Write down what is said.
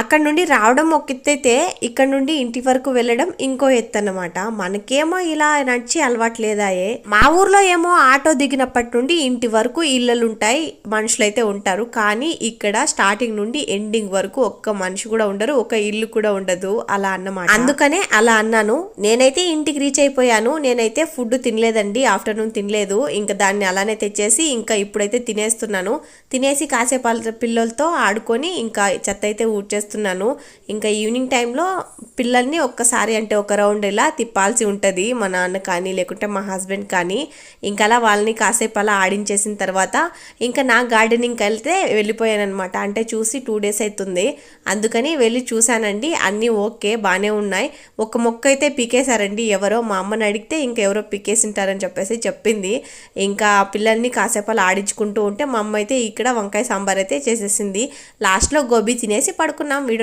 అక్కడ నుండి రావడం ఒక ఎత్తు అయితే ఇక్కడ నుండి ఇంటి వరకు వెళ్ళడం ఇంకో ఎత్తు అన్నమాట మనకేమో ఇలా నడిచి అలవాటు లేదాయే. మా ఊర్లో ఏమో ఆటో దిగినప్పటి నుండి ఇంటి వరకు ఇళ్ళలు ఉంటాయి మనుషులు అయితే ఉంటారు. కానీ ఇక్కడ స్టార్టింగ్ నుండి ఎండింగ్ వరకు ఒక్క మనిషి కూడా ఉండరు ఒక ఇల్లు కూడా ఉండదు. అలా అన్నమాట. అందుకనే అలా అన్నాను. నేనైతే ఇంటికి రీచ్ అయిపోయాను. నేనైతే ఫుడ్ తినలేదండి ఆఫ్టర్నూన్ తినలేదు. ఇంకా దాన్ని అలానే తెచ్చేసి ఇంకా ఇప్పుడైతే తినేస్తున్నాను. తినేసి కాసేపు పిల్లలతో ఆడుకొని ఇంకా చెత్త అయితే చేస్తున్నాను. ఇంకా ఈవినింగ్ టైంలో పిల్లల్ని ఒక్కసారి అంటే ఒక రౌండ్ ఇలా తిప్పాల్సి ఉంటుంది మా నాన్న కానీ లేకుంటే మా హస్బెండ్ కానీ. ఇంకా అలా వాళ్ళని కాసేపు అలా ఆడించేసిన తర్వాత ఇంకా నా గార్డెనింగ్కి వెళ్తే వెళ్ళిపోయానమాట అంటే చూసి టూ డేస్ అవుతుంది అందుకని వెళ్ళి చూశానండి. అన్నీ ఓకే బాగానే ఉన్నాయి. ఒక మొక్క అయితే పీకేశారండి ఎవరో మా అమ్మని అడిగితే ఇంకెవరో పీకేసింటారని చెప్పేసి చెప్పింది. ఇంకా పిల్లల్ని కాసేపు అలా ఆడించుకుంటూ ఉంటే మా అమ్మ అయితే ఇక్కడ వంకాయ సాంబార్ అయితే చేసేసింది. లాస్ట్లో గోబీ తినేసి పడుకున్నాం. வீடியோ